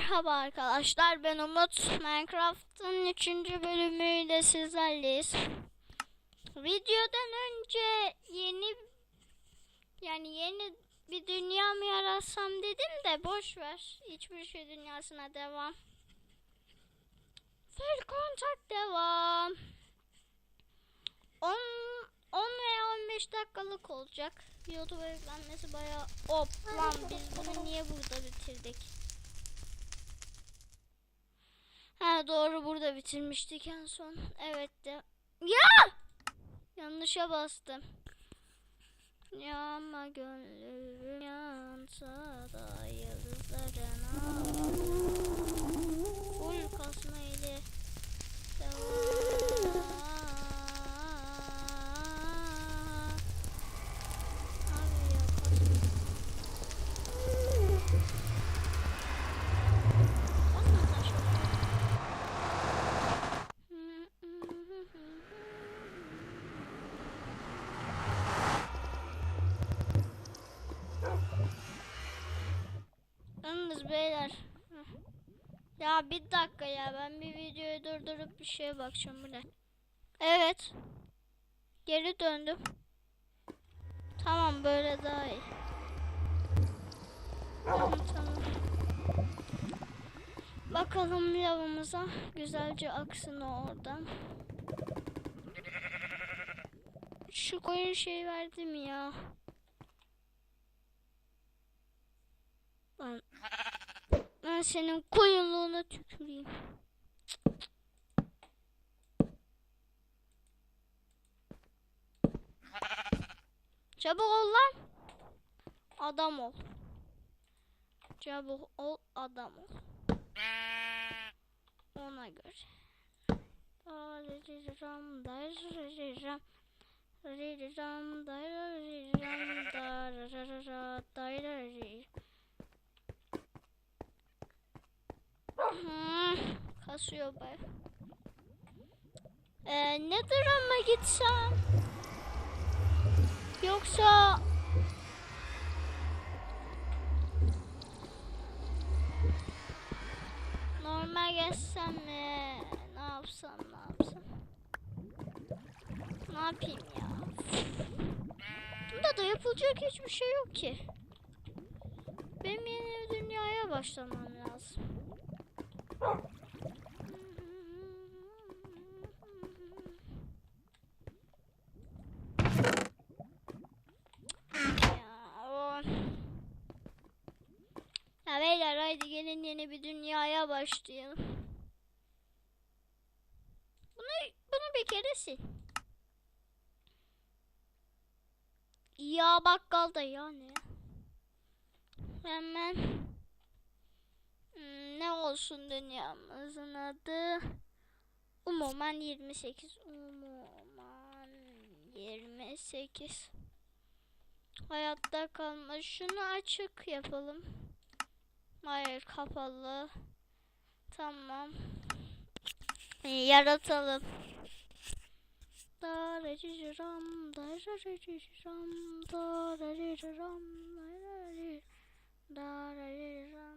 Merhaba arkadaşlar ben Umut Minecraft'ın 3. bölümüyle sizlerleyiz. Videodan önce yeni yani yeni bir dünya mı yaratsam dedim de boş ver. Hiçbir şey dünyasına devam. Full kontak devam. 10 10 veya 15 dakikalık olacak. YouTube yüklenmesi bayağı hop lan biz bunu niye burada bitirdik? Ha doğru burada bitirmiştik en son. Evet de. Ya! Yanlışa bastım. Yağma gönlüm yansa da yıldızlarına Full kasma devam. Abi ya kasma. Olmadan şöyle. Beyler. Ya bir dakika ya ben bir videoyu durdurup bir şeye bakacağım bu ne? Evet. Geri döndüm. Tamam böyle daha iyi. Tamam tamam. Bakalım lavımıza güzelce aksın oradan. Şu koyun şey verdi mi ya? Ben, ben senin koyunluğuna tüküreyim. Çabuk ol lan. Adam ol. Çabuk ol adam ol. Ona göre. Dariram, dariram, dariram, dariram, dararara, dariram. Kasıyor be. Ee, ne drama gitsem? Yoksa normal geçsem mi? Ne yapsam ne yapsam? Ne yapayım ya? Bunda da yapılacak hiçbir şey yok ki. Benim yeni dünyaya başlamam lazım. Ya, beyler haydi gelin yeni bir dünyaya başlayalım. Bunu, bunu bir kere sil. Ya bakkal da ya ne? Hemen olsun dünyamızın adı? Umuman 28. Umuman 28. Hayatta kalma. Şunu açık yapalım. Hayır kapalı. Tamam. Yaratalım. Dararıram, dararıram, dararıram, dararıram,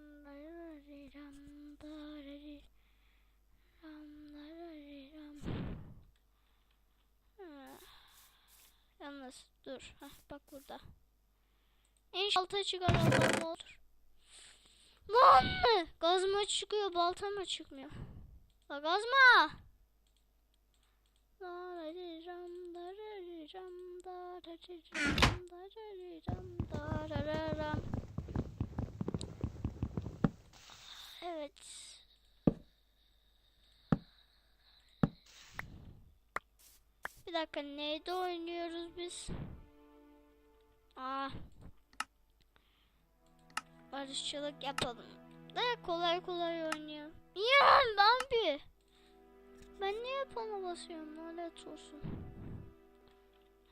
Yalnız dur. Hah, bak burada. İnşallah çıkar Allah olur. Lan! Gazma çıkıyor, baltama çıkmıyor. La gazma! Evet. Bir dakika neyde oynuyoruz biz? Aa. Barışçılık yapalım. Da kolay kolay oynayalım. Ya ben bir. Ben niye yapana basıyorum lanet olsun.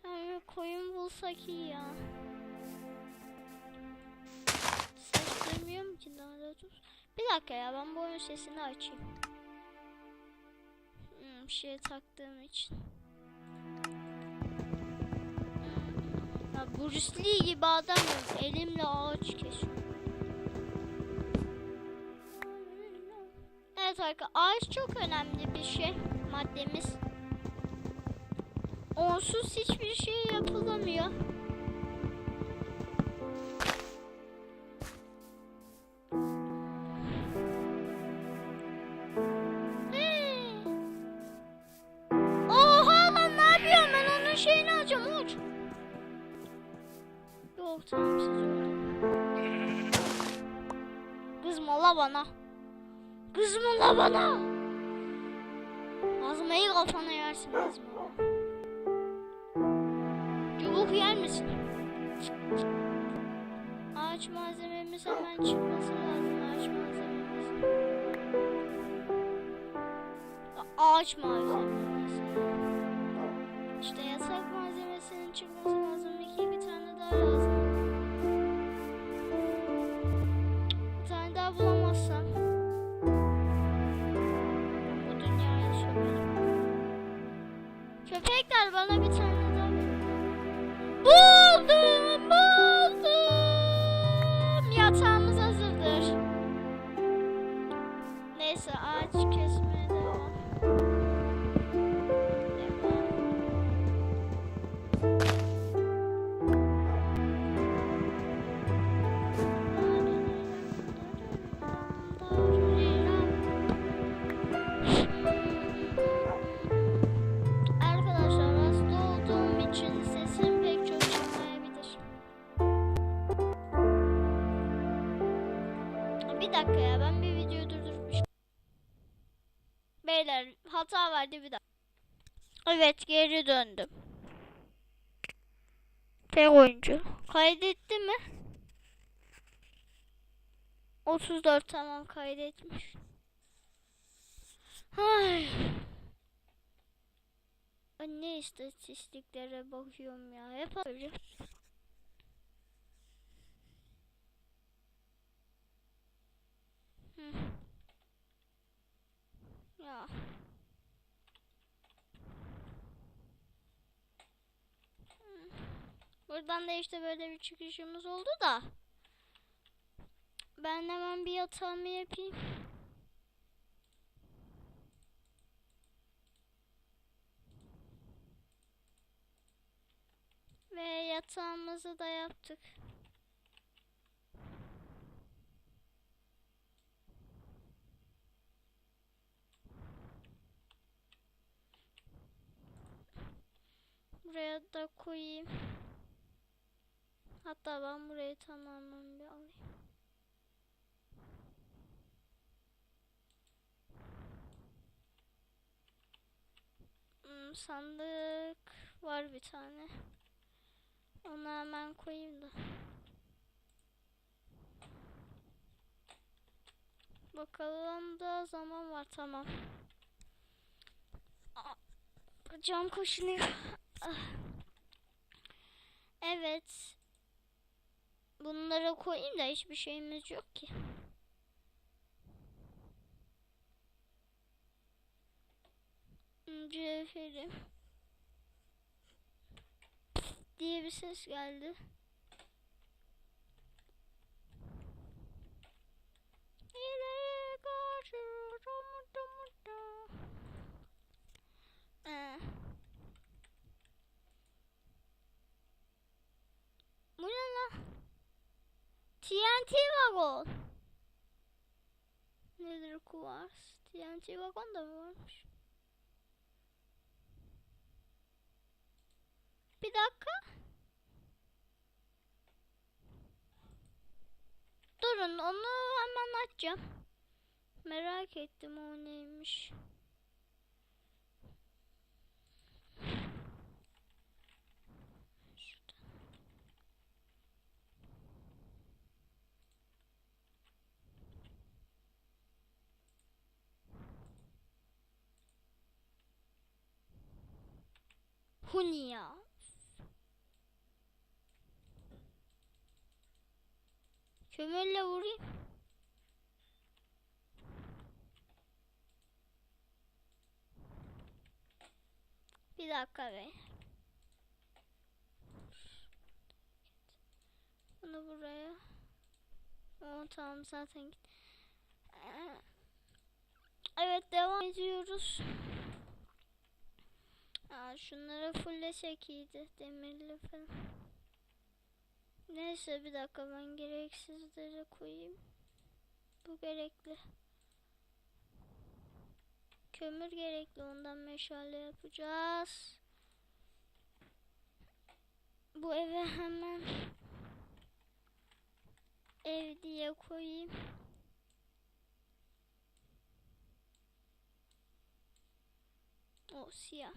Yani koyun bulsak iyi ya. Ses duymuyorum ki lanet olsun. Bir dakika ya ben bu oyun sesini açayım. Hmm, bir şey taktığım için. Ya Bruce Lee gibi adamım. Elimle ağaç kesiyorum. arkadaşlar ağaç çok önemli bir şey maddemiz. Onsuz hiçbir şey yapılamıyor. Bana. Kızma la bana. Azmayı kafana yersin kızma. Çubuk yer misin? Ağaç malzememiz hemen çıkması lazım. Ağaç malzememiz. Ağaç malzememiz. İşte yasak malzemesinin çıkması hata vardı bir dakika. Evet geri döndüm. Tek oyuncu. Kaydetti mi? 34 tamam kaydetmiş. Ay. Ne istatistiklere bakıyorum ya. Hep öyle. Buradan da işte böyle bir çıkışımız oldu da. Ben hemen bir yatağımı yapayım. Ve yatağımızı da yaptık. Buraya da koyayım. Hatta ben burayı tamamen bir alayım. Hmm, sandık var bir tane. Onu hemen koyayım da. Bakalım da zaman var tamam. Aa, Cam kaşınıyor. Ah. Evet. Bunları koyayım da hiçbir şeyimiz yok ki. Hmm, Cevheri. diye bir ses geldi. İleriye karşı muda muda. Ee. Bu ne lan? TNT vagon. Nedir kuvars? TNT vagon da mı varmış? Bir dakika. Durun onu hemen açacağım. Merak ettim o neymiş. Huni. Kömürle vurayım. Bir dakika be. Bunu buraya. Oo, tamam zaten git. Ee, Evet devam ediyoruz. Aa, şunları fullesek iyiydi. Demirli falan. Neyse bir dakika ben gereksizleri koyayım. Bu gerekli. Kömür gerekli ondan meşale yapacağız. Bu eve hemen ev diye koyayım. O siyah.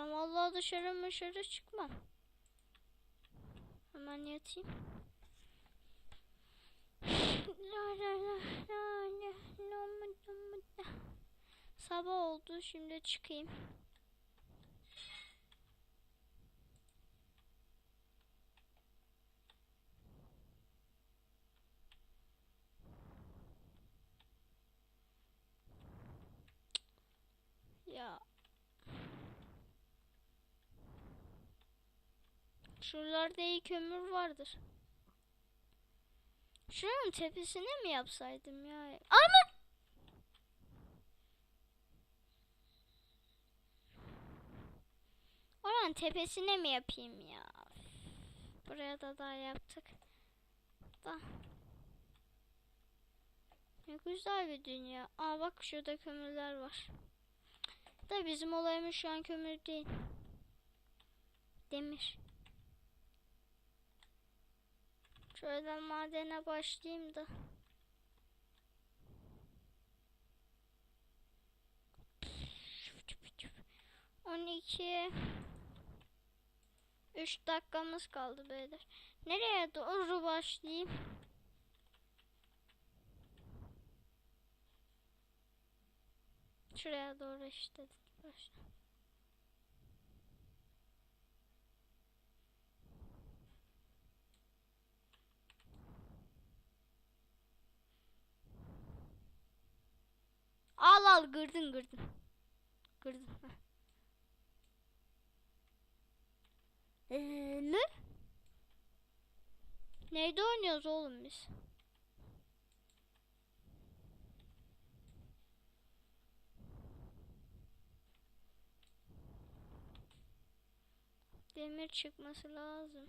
Ben vallahi dışarı dışarı çıkmam. Hemen yatayım. Sabah oldu şimdi çıkayım. Şuralarda iyi kömür vardır. Şuranın tepesine mi yapsaydım ya? Ama Oranın tepesine mi yapayım ya? Buraya da daha yaptık. Da. Ne güzel bir dünya. Aa bak şurada kömürler var. Da bizim olayımız şu an kömür değil. Demir. Şöyle madene başlayayım da. On iki. Üç dakikamız kaldı beyler. Nereye doğru başlayayım? Şuraya doğru işte başla. Al gırdın gırdın. Gırdın. Ee, ne? Neyde oynuyoruz oğlum biz? Demir çıkması lazım.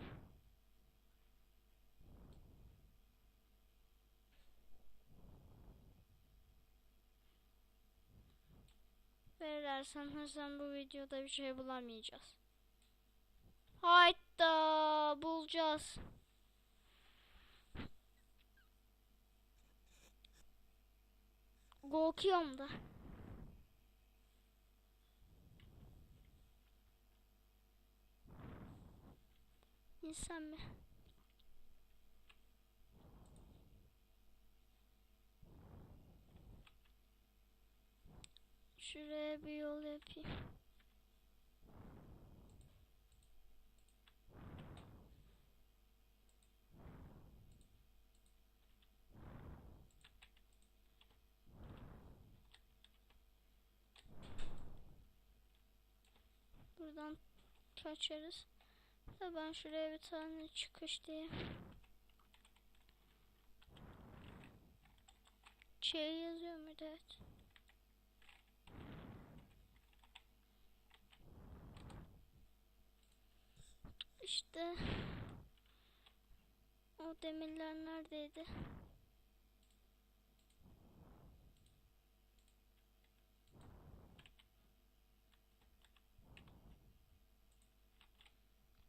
Beyler sanırsam bu videoda bir şey bulamayacağız. Hayda bulacağız. Korkuyorum da. İnsan mı? Şuraya bir yol yapayım. Buradan kaçarız. Da ben şuraya bir tane çıkış diye. Şey yazıyor mu evet. İşte o demirler neredeydi?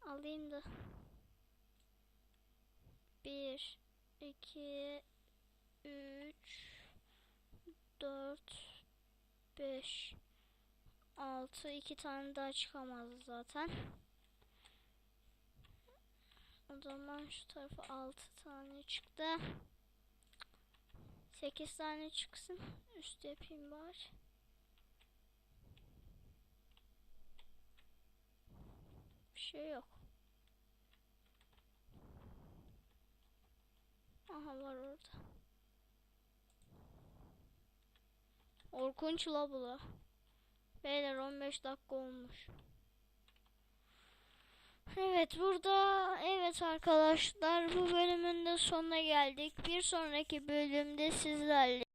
Alayım da. Bir, iki, üç, dört, beş, altı. iki tane daha çıkamazdı zaten. O zaman şu tarafa 6 tane çıktı. 8 tane çıksın. Üst yapayım bari. Bir şey yok. Aha var orada. Orkunç la bu la. Beyler 15 dakika olmuş. Evet burada evet arkadaşlar bu bölümün de sonuna geldik. Bir sonraki bölümde sizlerle